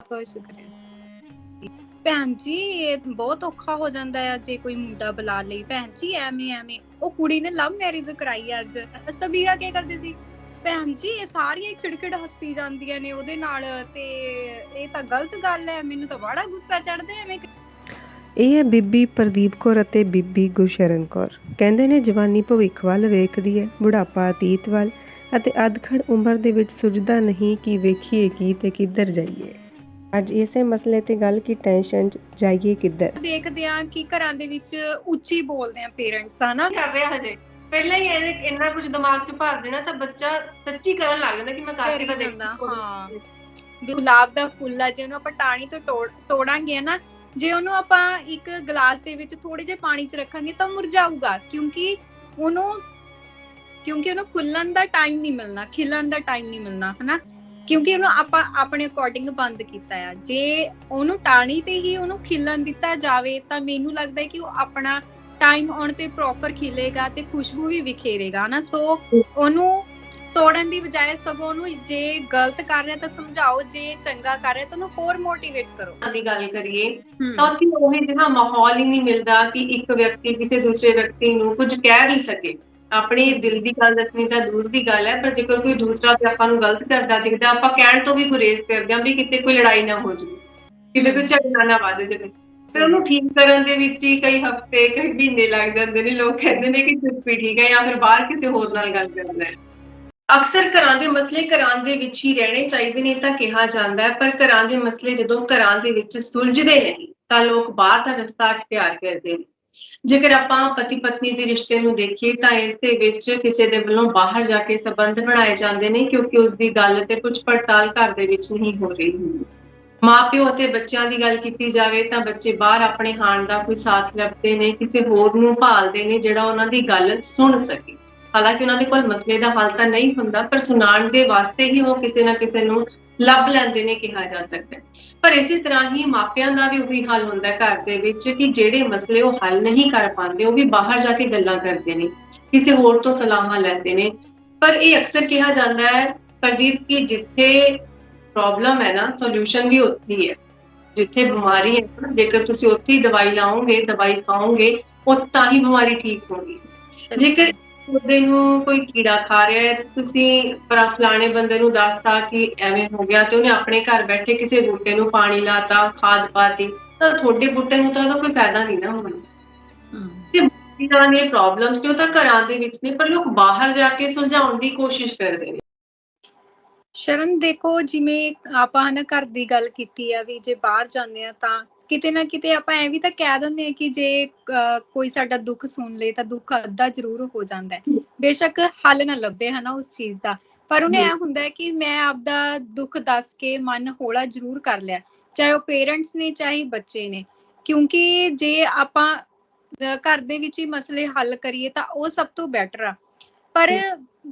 ਬਹੁਤ ਸ਼ੁਕਰੀਆ। ਭੈਣ ਜੀ, ਇਹ ਬਹੁਤ ਔਖਾ ਹੋ ਜਾਂਦਾ ਹੈ ਜੇ ਕੋਈ ਮੁੰਡਾ ਬੁਲਾ ਲਈ ਭੈਣ ਜੀ, ਐਵੇਂ ਐਵੇਂ। ਉਹ ਕੁੜੀ ਨੇ ਲਵ ਮੈਰਿਜ ਕਰਾਈ ਅੱਜ। ਸਬੀਰਾ ਕੀ ਕਰਦੇ ਸੀ? ਭੈਣ ਜੀ, ਇਹ ਸਾਰੀਆਂ ਖਿੜਖਿੜ ਹੱਸੀ ਜਾਂਦੀਆਂ ਨੇ ਉਹਦੇ ਨਾਲ ਤੇ ਇਹ ਤਾਂ ਗਲਤ ਗੱਲ ਹੈ। ਮੈਨੂੰ ਤਾਂ ਬੜਾ ਗੁੱਸਾ ਚੜਦਾ ਐਵੇਂ ਇਹ ਹੈ ਬੀਬੀ ਪ੍ਰਦੀਪ ਕੌਰ ਅਤੇ ਬੀਬੀ ਗੁਰਸ਼ਰਨ ਕੌਰ। ਕਹਿੰਦੇ ਨੇ, ਜਵਾਨੀ ਭਵਿੱਖ ਵੱਲ ਵੇਖਦੀ ਹੈ, ਬੁਢਾਪਾ ਅਤੀਤ ਵੱਲ ਅਤੇ ਅਧਖੜ ਉਮਰ ਦੇ ਵਿੱਚ ਸੁਝਦਾ ਨਹੀਂ ਕਿ ਵੇਖੀਏ ਕੀ ਤੇ ਕਿੱਧਰ ਜਾਈਏ। ਅੱਜ ਇਸੇ ਮਸਲੇ ਤੇ ਗੱਲ ਕੀ ਟੈਨਸ਼ਨ 'ਚ ਜਾਈਏ ਕਿੱਧਰ? ਦੇਖਦੇ ਆ ਕਿ ਘਰਾਂ ਦੇ ਵਿੱਚ ਉੱਚੀ ਬੋਲਦੇ ਆ ਪੇਰੈਂਟਸ ਹਨਾ? ਕਰ ਰਿਹਾ ਹਜੇ? ਪਹਿਲਾਂ ਹੀ ਇਹਦੇ ਇੰਨਾ ਕੁਝ ਦਿਮਾਗ 'ਚ ਭਰ ਦੇਣਾ ਤਾਂ ਬੱਚਾ ਸੱਚੀ ਕਰਨ ਲੱਗ ਜਾਂਦਾ ਕਿ ਮੈਂ ਕਰਕੇ ਤਾਂ ਕਰ ਜਾਂਦਾ, ਦੇਖੀ ਹਾਂ। ਵੀ ਗੁਲਾਬ ਦਾ ਫੁੱਲ ਆ ਜੇ ਉਹਨੂੰ ਆਪਾਂ ਟਾਣੀ ਤੋਂ ਤੋੜ ਤੋੜਾਂਗੇ ਨਾ ਜੇ ਉਹਨੂੰ ਆਪਾਂ ਇੱਕ ਗਲਾਸ ਦੇ ਵਿੱਚ ਥੋੜੇ ਜਿਹੇ ਪਾਣੀ 'ਚ ਰੱਖਾਂਗੇ ਤਾਂ ਮੁਰਝਾਊਗਾ ਕਿਉਂਕਿ ਉਹਨੂੰ ਕਿਉਂਕਿ ਉਹਨੂੰ ਖੁੱਲਣ ਦਾ ਟਾਈਮ ਨਹੀਂ ਮਿਲਣਾ ਖਿਲਣ ਦਾ ਟਾਈਮ ਨਹੀਂ ਮਿਲਣਾ ਹਨਾ? ਕਿਉਂਕਿ ਉਹਨੂੰ ਆਪਾਂ ਆਪਣੇ ਅਕੋਰਡਿੰਗ ਬੰਦ ਕੀਤਾ ਆ। ਜੇ ਉਹਨੂੰ ਟਾਣੀ ਤੇ ਹੀ ਉਹਨੂੰ ਖਿਲਣ ਦਿੱਤਾ ਜਾਵੇ ਤਾਂ ਮੈਨੂੰ ਲੱਗਦਾ ਹੈ ਕਿ ਉਹ ਆਪਣਾ ਟਾਈਮ ਆਉਣ ਤੇ ਪ੍ਰੋਪਰ ਖਿਲੇਗਾ ਤੇ ਖੁਸ਼ਬੂ ਵੀ ਵਿਖੇਰੇਗਾ ਹਨਾ? ਸੋ ਉਹਨੂੰ ਤੋੜਨ ਦੀ ਬਜਾਏ ਸਗੋਂ ਉਹਨੂੰ ਜੇ ਗਲਤ ਕਰ ਰਿਹਾ ਤਾਂ ਸਮਝਾਓ ਜੇ ਚੰਗਾ ਕਰ ਰਿਹਾ ਤਾਂ ਉਹਨੂੰ ਹੋਰ ਮੋਟੀਵੇਟ ਕਰੋ। ਦੀ ਗੱਲ ਕਰੀਏ ਤਾਂ ਕਿ ਉਹੀ ਜਿਹੜਾ ਮਾਹੌਲ ਹੀ ਨਹੀਂ ਮਿਲਦਾ ਕਿ ਇੱਕ ਵਿਅਕਤੀ ਕਿਸੇ ਦੂਸਰੇ ਵਿਅਕਤੀ ਨੂੰ ਕੁਝ ਕਹਿ ਵੀ ਸਕੇ। ਆਪਣੀ ਦਿਲ ਦੀ ਗੱਲ ਦੱਸਣੀ ਤਾਂ ਦੂਰ ਦੀ ਗੱਲ ਹੈ, ਪਰ ਜੇਕਰ ਕੋਈ ਦੂਸਰਾ ਤੇ ਆਪਾਂ ਨੂੰ ਗਲਤ ਕਰਦਾ ਦਿਖਦਾ, ਆਪਾਂ ਕਹਿਣ ਤੋਂ ਵੀ ਗੁਰੇਜ਼ ਕਰਦੇ ਹਾਂ ਵੀ ਕਿਤੇ ਕੋਈ ਲੜਾਈ ਨਾ ਹੋ ਜਾਵੇ, ਕਿਤੇ ਕੋਈ ਝਗੜਾ ਨਾ ਵੱਧ ਜਾਵੇ। ਫਿਰ ਉਹਨੂੰ ਠੀਕ ਕਰਨ ਦੇ ਵਿੱਚ ਹੀ ਕਈ ਹਫ਼ਤੇ, ਕਈ ਮਹੀਨੇ ਲੱਗ ਜਾਂਦੇ ਨੇ, ਲੋਕ ਕਹਿੰਦੇ ਨੇ ਕਿ ਚੁੱਪੀ ਠੀਕ ਹੈ ਜਾਂ ਫਿਰ ਬਾਹਰ ਕਿਸੇ ਹੋਰ ਨਾਲ ਗੱਲ ਕਰਨਾ ਹੈ। ਅਕਸਰ ਘਰਾਂ ਦੇ ਮਸਲੇ ਘਰਾਂ ਦੇ ਵਿੱਚ ਹੀ ਰਹਿਣੇ ਚਾਹੀਦੇ ਨੇ ਤਾਂ ਕਿਹਾ ਜਾਂਦਾ ਹੈ, ਪਰ ਘਰਾਂ ਦੇ ਮਸਲੇ ਜਦੋਂ ਘਰਾਂ ਦੇ ਵਿੱਚ ਸੁਲਝਦੇ ਨਹੀਂ ਤਾਂ ਲੋਕ ਬਾਹਰ ਦਾ ਰਸਤਾ ਅਖਤਿਆਰ ਕਰਦੇ ਨੇ। ਜੇਕਰ ਆਪਾਂ ਪਤੀ ਪਤਨੀ ਦੇ ਰਿਸ਼ਤੇ ਨੂੰ ਦੇਖੀਏ ਤਾਂ ਇਸ ਦੇ ਵਿੱਚ ਕਿਸੇ ਦੇ ਵੱਲੋਂ ਬਾਹਰ ਜਾ ਕੇ ਸਬੰਧ ਬਣਾਏ ਜਾਂਦੇ ਨੇ ਕਿਉਂਕਿ ਉਸ ਦੀ ਗੱਲ ਤੇ ਕੁਝ ਪੜਤਾਲ ਘਰ ਦੇ ਵਿੱਚ ਨਹੀਂ ਹੋ ਰਹੀ ਹੁੰਦੀ। ਮਾਪਿਓ ਅਤੇ ਬੱਚਿਆਂ ਦੀ ਗੱਲ ਕੀਤੀ ਜਾਵੇ ਤਾਂ ਬੱਚੇ ਬਾਹਰ ਆਪਣੇ ਹਾਣ ਦਾ ਕੋਈ ਸਾਥ ਲੱਭਦੇ ਨੇ, ਕਿਸੇ ਹੋਰ ਨੂੰ ਭਾਲਦੇ ਨੇ ਜਿਹੜਾ ਉਹਨਾਂ ਦੀ ਗੱਲ ਸੁਣ ਸਕੇ। ਹਾਲਾਂਕਿ ਉਹਨਾਂ ਦੇ ਕੋਲ ਮਸਲੇ ਦਾ ਹੱਲ ਤਾਂ ਨਹੀਂ ਹੁੰਦਾ, ਪਰ ਸੁਣਾਉਣ ਦੇ ਵਾਸਤੇ ਹੀ ਉਹ ਕਿਸੇ ਨਾ ਕਿਸੇ ਨੂੰ ਲੱਭ ਲੈਂਦੇ ਨੇ ਕਿਹਾ ਜਾ ਸਕਦਾ ਪਰ ਇਸੇ ਤਰ੍ਹਾਂ ਹੀ ਮਾਪਿਆਂ ਦਾ ਵੀ ਉਹੀ ਹਾਲ ਹੁੰਦਾ ਘਰ ਦੇ ਵਿੱਚ ਕਿ ਜਿਹੜੇ ਮਸਲੇ ਉਹ ਹੱਲ ਨਹੀਂ ਕਰ ਪਾਉਂਦੇ, ਉਹ ਵੀ ਬਾਹਰ ਜਾ ਕੇ ਗੱਲਾਂ ਕਰਦੇ ਨੇ, ਕਿਸੇ ਹੋਰ ਤੋਂ ਸਲਾਹਾਂ ਲੈਂਦੇ ਨੇ। ਪਰ ਇਹ ਅਕਸਰ ਕਿਹਾ ਜਾਂਦਾ ਹੈ ਪ੍ਰਦੀਪ, ਕਿ ਜਿੱਥੇ ਪ੍ਰੋਬਲਮ ਹੈ ਨਾ ਸੋਲੂਸ਼ਨ ਵੀ ਉੱਥੇ ਹੀ ਹੈ। ਜਿੱਥੇ ਬਿਮਾਰੀ ਹੈ ਜੇਕਰ ਤੁਸੀਂ ਉੱਥੇ ਹੀ ਦਵਾਈ ਲਾਓਗੇ, ਦਵਾਈ ਖਾਓਗੇ, ਉਹ ਤਾਂ ਹੀ ਬਿਮਾਰੀ ਠੀਕ ਹੋਗੀ ਜੇਕਰ ਉਹਦੇ ਨੂੰ ਕੋਈ ਕੀੜਾ ਖਾ ਰਿਹਾ ਹੈ? ਤੇ ਤੁਸੀਂ ਪਰ ਫਲਾਣੇ ਬੰਦੇ ਨੂੰ ਦੱਸਤਾ ਕਿ ਐਵੇਂ ਹੋ ਗਿਆ ਤੇ ਉਹਨੇ ਆਪਣੇ ਘਰ ਬੈਠੇ ਕਿਸੇ ਬੂਟੇ ਨੂੰ ਪਾਣੀ ਲਾਤਾ ਖਾਦ ਪਾਤੀ। ਤਾਂ ਤੁਹਾਡੇ ਬੂਟੇ ਨੂੰ ਤਾਂ ਕੋਈ ਫਾਇਦਾ ਨਹੀਂ ਨਾ ਹੋਣਾ। ਇਹਨਾਂ ਨੇ ਪ੍ਰੋਬਲਮਸ ਨੇ ਉਹ ਤਾਂ ਘਰਾਂ ਦੇ ਵਿੱਚ ਨੇ ਪਰ ਲੋਕ ਬਾਹਰ ਜਾ ਕੇ ਸੁਲਝਾਉਣ ਦੀ ਕੋਸ਼ਿਸ਼ ਕਰਦੇ ਨੇ। ਸ਼ਰਨ ਦੇਖੋ ਜਿਵੇਂ ਆਪਾਂ ਹਨਾ ਘਰ ਦੀ ਗੱਲ ਕੀਤੀ ਆ ਵੀ ਜੇ ਬਾਹਰ ਜਾਂਦੇ ਆ ਤਾਂ ਕਿਤੇ ਨਾ ਕਿਤੇ ਆਪਾਂ ਐ ਵੀ ਤਾਂ ਕਹਿ ਦਿੰਦੇ ਆ ਕਿ ਜੇ ਕੋਈ ਸਾਡਾ ਦੁੱਖ ਸੁਣ ਲੇ ਤਾਂ ਦੁੱਖ ਅੱਧਾ ਜ਼ਰੂਰ ਹੋ ਜਾਂਦਾ ਹੈ। ਬੇਸ਼ੱਕ ਹੱਲ ਨਾ ਲੱਭੇ ਹਨਾ ਉਸ ਚੀਜ਼ ਦਾ। ਪਰ ਉਹਨੇ ਇਹ ਹੁੰਦਾ ਹੈ ਕਿ ਮੈਂ ਆਪਦਾ ਦੁੱਖ ਦੱਸ ਕੇ ਮਨ ਹੌਲਾ ਜ਼ਰੂਰ ਕਰ ਲਿਆ। ਚਾਹੇ ਉਹ ਪੇਰੈਂਟਸ ਨੇ ਚਾਹੇ ਬੱਚੇ ਨੇ। ਕਿਉਂਕਿ ਜੇ ਆਪਾਂ ਘਰ ਦੇ ਵਿੱਚ ਹੀ ਮਸਲੇ ਹੱਲ ਕਰੀਏ ਤਾਂ ਉਹ ਸਭ ਤੋਂ ਬੈਟਰ ਆ। ਪਰ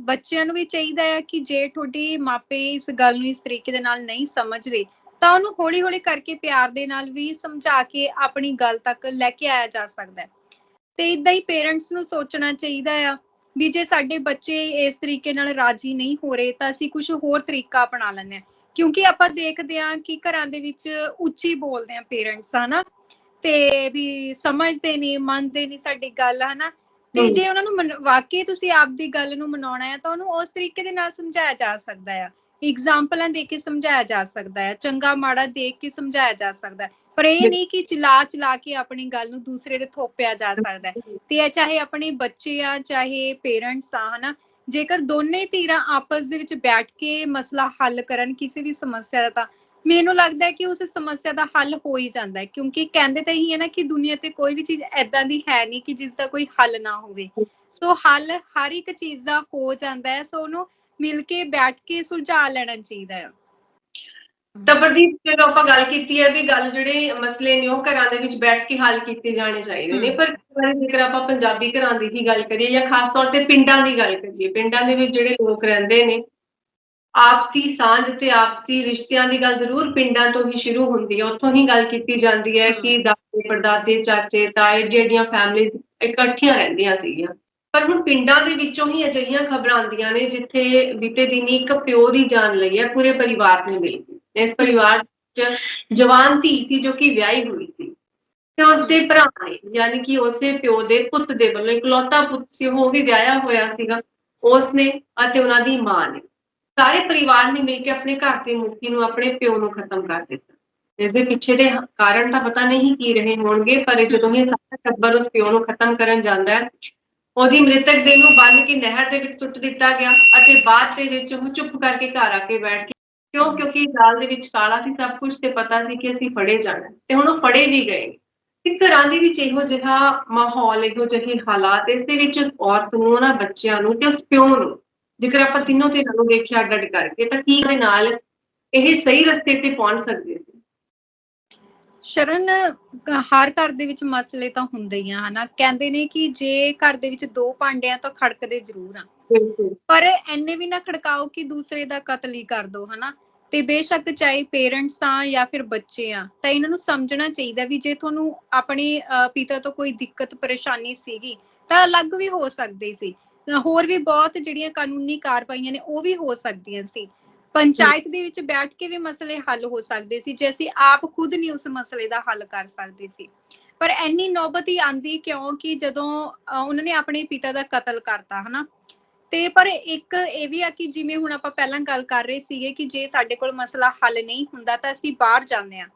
ਬੱਚਿਆਂ ਨੂੰ ਵੀ ਚਾਹੀਦਾ ਹੈ ਕਿ ਜੇ ਤੁਹਾਡੀ ਮਾਪੇ ਇਸ ਗੱਲ ਨੂੰ ਇਸ ਤਰੀਕੇ ਦੇ ਨਾਲ ਨਹੀਂ ਸਮਝ ਰਹੇ ਤਾਂ ਉਹਨੂੰ ਹੌਲੀ-ਹੌਲੀ ਕਰਕੇ ਪਿਆਰ ਦੇ ਨਾਲ ਵੀ ਸਮਝਾ ਕੇ ਆਪਣੀ ਗੱਲ ਤੱਕ ਲੈ ਕੇ ਆਇਆ ਜਾ ਸਕਦਾ ਹੈ। ਤੇ ਇਦਾਂ ਹੀ ਪੇਰੈਂਟਸ ਨੂੰ ਸੋਚਣਾ ਚਾਹੀਦਾ ਆ ਵੀ ਜੇ ਸਾਡੇ ਬੱਚੇ ਇਸ ਤਰੀਕੇ ਨਾਲ ਰਾਜੀ ਨਹੀਂ ਹੋ ਰਹੇ ਤਾਂ ਅਸੀਂ ਕੁਝ ਹੋਰ ਤਰੀਕਾ ਅਪਣਾ ਲੈਂਦੇ ਹਾਂ। ਕਿਉਂਕਿ ਆਪਾਂ ਦੇਖਦੇ ਹਾਂ ਕਿ ਘਰਾਂ ਦੇ ਵਿੱਚ ਉੱਚੀ ਬੋਲਦੇ ਆ ਪੇਰੈਂਟਸ ਹਨਾ? ਤੇ ਵੀ ਸਮਝਦੇ ਨਹੀਂ ਮੰਨਦੇ ਨਹੀਂ ਸਾਡੀ ਗੱਲ ਹਨਾ? ਤੇ। ਜੇ ਉਹਨਾਂ ਨੂੰ ਵਾਕਈ ਤੁਸੀਂ ਆਪਦੀ ਗੱਲ ਨੂੰ ਮਨਾਉਣਾ ਹੈ ਤਾਂ ਉਹਨੂੰ ਉਸ ਤਰੀਕੇ ਦੇ ਨਾਲ ਸਮਝਾਇਆ ਜਾ ਸਕਦਾ ਹੈ ਐਗਜ਼ਾਮਪਲਾਂ ਦੇ ਕੇ ਸਮਝਾਇਆ ਜਾ ਸਕਦਾ ਹੈ ਚੰਗਾ ਮਾੜਾ ਦੇਖ ਕੇ ਸਮਝਾਇਆ ਜਾ ਸਕਦਾ ਹੈ ਪਰ ਇਹ ਨਹੀਂ ਕਿ ਚਲਾ ਚਲਾ ਕੇ ਆਪਣੀ ਗੱਲ ਨੂੰ ਦੂਸਰੇ ਦੇ ਥੋਪਿਆ ਜਾ ਸਕਦਾ ਹੈ। ਤੇ ਇਹ ਚਾਹੇ ਆਪਣੇ ਬੱਚੇ ਆ ਚਾਹੇ ਪੇਰੈਂਟਸ ਆ ਹਨਾ ਜੇਕਰ ਦੋਨੇ ਧਿਰਾਂ ਆਪਸ ਦੇ ਵਿੱਚ ਬੈਠ ਕੇ ਮਸਲਾ ਹੱਲ ਕਰਨ ਕਿਸੇ ਵੀ ਸਮੱਸਿਆ ਦਾ ਤਾਂ ਮੈਨੂੰ ਲੱਗਦਾ ਹੈ ਕਿ ਉਸ ਸਮੱਸਿਆ ਦਾ ਹੱਲ ਹੋ ਹੀ ਜਾਂਦਾ ਹੈ ਕਿਉਂਕਿ ਕਹਿੰਦੇ ਤਾਂ ਇਹੀ ਹੈ ਨਾ ਕਿ ਦੁਨੀਆ ਤੇ ਕੋਈ ਵੀ ਚੀਜ਼ ਐਦਾਂ ਦੀ ਹੈ ਨਹੀਂ ਕਿ ਜਿਸ ਦਾ ਕੋਈ ਹੱਲ ਨਾ ਹੋਵੇ। ਸੋ ਹੱਲ ਹਰ ਇੱਕ ਚੀਜ਼ ਦਾ ਹੋ ਜਾਂਦਾ ਹੈ ਸੋ ਉਹਨੂੰ ਮਿਲ ਕੇ ਬੈਠ ਕੇ ਸੁਲਝਾ ਲੈਣਾ ਚਾਹੀਦਾ ਹੈ ਤਾਂ ਪ੍ਰਦੀਪ ਜਦੋਂ ਆਪਾਂ ਗੱਲ ਕੀਤੀ ਹੈ ਵੀ ਗੱਲ ਜਿਹੜੇ ਮਸਲੇ ਨੇ ਉਹ ਘਰਾਂ ਦੇ ਵਿੱਚ ਬੈਠ ਕੇ ਹੱਲ ਕੀਤੇ ਜਾਣੇ ਚਾਹੀਦੇ ਨੇ। ਪਰ ਜੇਕਰ ਆਪਾਂ ਪੰਜਾਬੀ ਘਰਾਂ ਦੀ ਹੀ ਗੱਲ ਕਰੀਏ ਜਾਂ ਖਾਸ ਤੌਰ ਤੇ ਪਿੰਡਾਂ ਦੀ ਗੱਲ ਕਰੀਏ ਪਿੰਡਾਂ ਦੇ ਵਿੱਚ ਜਿਹੜੇ ਲੋਕ ਰਹਿੰਦੇ ਨੇ ਆਪਸੀ ਸਾਂਝ ਤੇ ਆਪਸੀ ਰਿਸ਼ਤਿਆਂ ਦੀ ਗੱਲ ਜ਼ਰੂਰ ਪਿੰਡਾਂ ਤੋਂ ਹੀ ਸ਼ੁਰੂ ਹੁੰਦੀ ਹੈ। ਉੱਥੋਂ ਹੀ ਗੱਲ ਕੀਤੀ ਜਾਂਦੀ ਹੈ ਕਿ ਦਾਦੇ ਪੜਦਾਦੇ ਚਾਚੇ ਤਾਏ ਜਿਹੜੀਆਂ ਫੈਮਿਲੀਜ਼ ਇਕੱਠੀਆਂ ਰਹਿੰਦੀਆਂ ਸੀਗੀਆਂ। ਪਰ ਹੁਣ ਪਿੰਡਾਂ ਦੇ ਵਿੱਚੋਂ ਹੀ ਅਜਿਹੀਆਂ ਖਬਰਾਂ ਆਉਂਦੀਆਂ ਨੇ ਜਿੱਥੇ ਬੀਤੇ ਦਿਨੀ ਇੱਕ ਪਿਓ ਦੀ ਜਾਨ ਲਈ ਹੈ ਪੂਰੇ ਪਰਿਵਾਰ ਨੇ ਮਿਲ ਕੇ ਇਸ ਪਰਿਵਾਰ ਵਿੱਚ ਜਵਾਨ ਧੀ ਸੀ ਜੋ ਕਿ ਵਿਆਹੀ ਹੋਈ ਸੀ ਤੇ ਉਸਦੇ ਭਰਾ ਨੇ ਯਾਨੀ ਕਿ ਉਸੇ ਪਿਓ ਦੇ ਪੁੱਤ ਦੇ ਵੱਲੋਂ ਇਕਲੌਤਾ ਪੁੱਤ ਸੀ ਉਹ ਵੀ ਵਿਆਹਿਆ ਹੋਇਆ ਸੀਗਾ ਉਸਨੇ ਅਤੇ ਉਹਨਾਂ ਦੀ ਮਾਂ ਨੇ। ਸਾਰੇ ਪਰਿਵਾਰ ਨੇ ਮਿਲ ਕੇ ਆਪਣੇ ਘਰ ਦੀ ਮੁਖੀ ਨੂੰ ਆਪਣੇ ਪਿਓ ਨੂੰ ਖਤਮ ਕਰ ਦਿੱਤਾ। ਇਸ ਦੇ ਪਿੱਛੇ ਦੇ ਕਾਰਨ ਤਾਂ ਪਤਾ ਨਹੀਂ ਕੀ ਰਹੇ ਹੋਣਗੇ ਪਰ ਜਦੋਂ ਇਹ ਸਾਰਾ ਟੱਬਰ ਉਸ ਪਿਓ ਨੂੰ ਖਤਮ ਕਰਨ ਜਾਂਦਾ ਹੈ ਉਹਦੀ ਮ੍ਰਿਤਕ ਦੇਹ ਨੂੰ ਬੰਨ ਕੇ ਨਹਿਰ ਦੇ ਵਿੱਚ ਸੁੱਟ ਦਿੱਤਾ ਗਿਆ ਅਤੇ ਬਾਅਦ ਦੇ ਵਿੱਚ ਉਹ ਚੁੱਪ ਕਰਕੇ ਘਰ ਆ ਕੇ ਬੈਠ ਕੇ ਕਿਉਂ? ਕਿਉਂਕਿ ਦਾਲ ਦੇ ਵਿੱਚ ਕਾਲਾ ਸੀ, ਸਭ ਕੁਝ ਤੇ ਪਤਾ ਸੀ ਕਿ ਅਸੀਂ ਫੜੇ ਜਾਣਾ। ਤੇ ਹੁਣ ਉਹ ਫੜੇ ਵੀ ਗਏ। ਇੱਕ ਤਰ੍ਹਾਂ ਦੇ ਵਿੱਚ ਇਹੋ ਜਿਹਾ ਮਾਹੌਲ, ਇਹੋ ਜਿਹੇ ਹਾਲਾਤ, ਇਸ ਦੇ ਵਿੱਚ ਉਸ ਔਰਤ ਨੂੰ, ਉਹਨਾਂ ਬੱਚਿਆਂ ਨੂੰ ਤੇ ਉਸ ਪਿਓ ਨੂੰ, ਜੇਕਰ ਆਪਾਂ ਤਿੰਨੋਂ ਧਿਰਾਂ ਨੂੰ ਦੇਖਿਆ ਅੱਡ ਅੱਡ ਕਰਕੇ, ਤਾਂ ਕੀ ਦੇ ਨਾਲ ਇਹ ਸਹੀ ਰਸਤੇ ਤੇ ਪਹੁੰਚ ਸਕਦੇ ਸੀ? ਸ਼ਰਨ ਹਰ ਘਰ ਦੇ ਵਿੱਚ ਮਸਲੇ ਤਾਂ ਹੁੰਦੇ ਹੀ ਆ ਹਨਾ? ਕਹਿੰਦੇ ਨੇ ਕਿ ਜੇ ਘਰ ਦੇ ਵਿੱਚ ਦੋ ਭਾਂਡਿਆਂ ਤਾਂ ਖੜਕਦੇ ਜ਼ਰੂਰ ਆ। ਪਰ ਐਨੇ ਵੀ ਨਾ ਖੜਕਾਓ ਕਿ ਦੂਸਰੇ ਦਾ ਕਤਲ ਹੀ ਕਰ ਦੋ ਹਨਾ? ਤੇ ਬੇਸ਼ੱਕ ਚਾਹੇ ਪੇਰੈਂਟਸ ਆ ਜਾਂ ਫਿਰ ਬੱਚੇ ਆ ਤਾਂ ਇਹਨਾਂ ਨੂੰ ਸਮਝਣਾ ਚਾਹੀਦਾ ਵੀ ਜੇ ਤੁਹਾਨੂੰ ਆਪਣੇ ਪਿਤਾ ਤੋਂ ਕੋਈ ਦਿੱਕਤ ਪਰੇਸ਼ਾਨੀ ਸੀਗੀ ਤਾਂ ਅਲੱਗ ਵੀ ਹੋ ਸਕਦੇ ਸੀ। ਹੋਰ ਵੀ ਬਹੁਤ ਜਿਹੜੀਆਂ ਕਾਨੂੰਨੀ ਕਾਰਵਾਈਆਂ ਨੇ ਉਹ ਵੀ ਹੋ ਸਕਦੀਆਂ ਸੀ। ਪੰਚਾਇਤ ਦੇ ਵਿੱਚ ਬੈਠ ਕੇ ਵੀ ਮਸਲੇ ਹੱਲ ਹੋ ਸਕਦੇ ਸੀ, ਜੇ ਅਸੀਂ ਆਪ ਖੁਦ ਨਹੀਂ ਉਸ ਮਸਲੇ ਦਾ ਹੱਲ ਕਰ ਸਕਦੇ ਸੀ। ਪਰ ਐਨੀ ਨੌਬਤ ਹੀ ਆਂਦੀ ਕਿਉਂ ਜਦੋਂ ਉਹਨਾਂ ਨੇ ਆਪਣੇ ਪਿਤਾ ਦਾ ਕਤਲ ਕਰਤਾ, ਹਨਾ? ਤੇ ਪਰ ਇੱਕ ਇਹ ਵੀ ਆ ਕਿ ਜਿਵੇਂ ਹੁਣ ਆਪਾਂ ਪਹਿਲਾਂ ਗੱਲ ਕਰ ਰਹੇ ਸੀਗੇ ਕਿ ਜੇ ਸਾਡੇ ਕੋਲ ਮਸਲਾ ਹੱਲ ਨਹੀਂ ਹੁੰਦਾ ਤਾਂ ਅਸੀਂ ਬਾਹਰ ਜਾਂਦੇ ਆ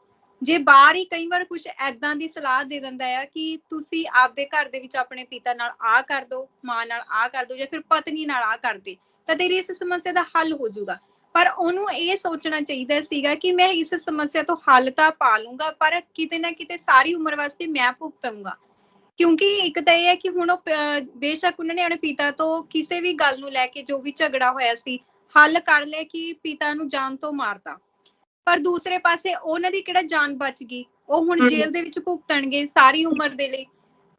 ਜੇ ਬਾਹਰ ਹੀ ਕਈ ਵਾਰ ਕੁਝ ਐਦਾਂ ਦੀ ਸਲਾਹ ਦੇ ਦਿੰਦਾ ਆ ਕਿ ਤੁਸੀਂ ਆਪਦੇ ਘਰ ਦੇ ਵਿੱਚ ਆਪਣੇ ਪਿਤਾ ਨਾਲ ਆ ਕਰ ਦਿਓ ਮਾਂ ਨਾਲ ਆ ਕਰ ਦਿਓ ਜਾਂ ਫਿਰ ਪਤਨੀ ਨਾਲ ਆ ਕਰ ਦੇ, ਤਾਂ ਤੇਰੀ ਇਸ ਸਮੱਸਿਆ ਦਾ ਹੱਲ ਹੋ ਜਾਊਗਾ। ਪਰ ਉਹਨੂੰ ਇਹ ਸੋਚਣਾ ਚਾਹੀਦਾ ਸੀਗਾ ਕਿ ਮੈਂ ਇਸ ਸਮੱਸਿਆ ਤੋਂ ਹੱਲ ਤਾਂ ਪਾ ਲੂੰਗਾ ਪਰ ਕਿਤੇ ਨਾ ਕਿਤੇ ਸਾਰੀ ਉਮਰ ਵਾਸਤੇ ਮੈਂ ਭੁਗਤਾਂਗਾ ਕਿਉਂਕਿ ਇੱਕ ਤਾਂ ਇਹ ਹੈ ਕਿ ਹੁਣ ਉਹ ਬੇਸ਼ੱਕ ਉਹਨਾਂ ਨੇ ਆਪਣੇ ਪਿਤਾ ਤੋਂ ਕਿਸੇ ਵੀ ਗੱਲ ਨੂੰ ਲੈ ਕੇ ਜੋ ਵੀ ਝਗੜਾ ਹੋਇਆ ਸੀ ਹੱਲ ਕਰ ਲਿਆ ਕਿ ਪਿਤਾ ਨੂੰ ਜਾਨ ਤੋਂ ਮਾਰਤਾ। ਪਰ ਦੂਸਰੇ ਪਾਸੇ ਉਹਨਾਂ ਦੀ ਕਿਹੜਾ ਜਾਨ ਬਚ ਗਈ? ਉਹ ਹੁਣ। ਜੇਲ੍ਹ ਦੇ ਵਿੱਚ ਭੁਗਤਣਗੇ ਸਾਰੀ ਉਮਰ ਦੇ ਲਈ।